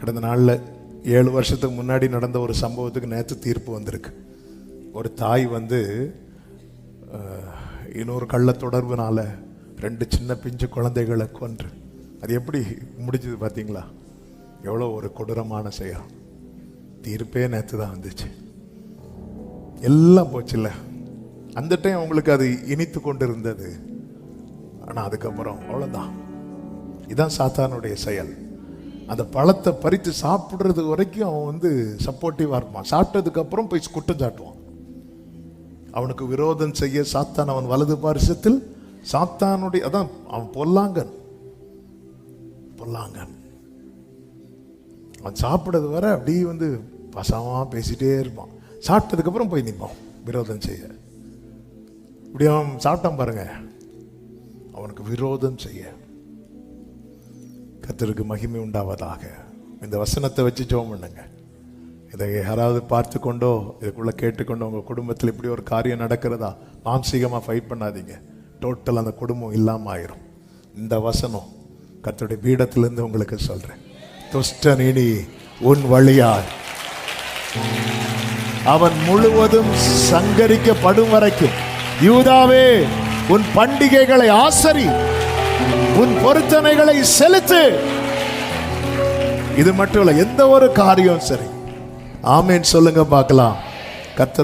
கடந்த நாளில் ஏழு வருஷத்துக்கு முன்னாடி நடந்த ஒரு சம்பவத்துக்கு நேற்று தீர்ப்பு வந்திருக்கு. ஒரு தாய் வந்து இன்னொரு கள்ள தொடர்புனால ரெண்டு சின்ன பிஞ்சு குழந்தைகளை கொன்று. அது எப்படி முடிஞ்சது பார்த்தீங்களா எவ்வளோ ஒரு கொடூரமான செயல். தீர்ப்பே நேற்று தான் வந்துச்சு. எல்லாம் போச்சுல்ல. அந்த டைம் அவங்களுக்கு அது இனித்து கொண்டு இருந்தது ஆனால் அதுக்கப்புறம் அவ்வளோதான் இதுதான் சாத்தானுடைய செயல். அந்த பழத்தை பறித்து சாப்பிட்றது வரைக்கும் அவன் வந்து சப்போர்ட்டிவாக இருப்பான். சாப்பிட்டதுக்கப்புறம் போய் குற்றம் சாட்டுவான். அவனுக்கு விரோதம் செய்ய சாத்தான் அவன் வலது பாரிசத்தில். சாத்தானுடைய அதான் அவன் பொல்லாங்கன். பொல்லாங்கன். அவன் சாப்பிட்றது வர அப்படியே வந்து பசமாக பேசிகிட்டே இருப்பான். சாப்பிட்டதுக்கப்புறம் போய் நிற்பான் விரோதம் செய்ய. இப்படி அவன் சாப்பிட்டான் பாருங்க. அவனுக்கு விரோதம் செய்ய. கத்தருக்கு மகிமை உண்டாவதாக. இந்த வசனத்தை வச்சு ஜோம் பண்ணுங்க. இதை யாராவது பார்த்து கொண்டோ இதுக்குள்ளே கேட்டுக்கொண்டோ உங்க குடும்பத்தில் இப்படி ஒரு காரியம் நடக்கிறதா மாம்சீகமாக ஃபைட் பண்ணாதீங்க. டோட்டல் அந்த குடும்பம் இல்லாமல் ஆயிரும். இந்த வசனம் கர்த்தருடைய பீடத்திலிருந்து உங்களுக்கு சொல்றேன். துஷ்டன் இனி உன் வழியால் அவன் முழுவதும் சங்கரிக்கப்படும் வரைக்கும் யூதாவே உன் பண்டிகைகளை ஆசரி. உன் பொருத்தனைகளை செலுத்து. இது மட்டும் இல்ல எந்த ஒரு காரியம் சரி. ஆமேன் சொல்லுங்க பார்க்கலாம். கத்த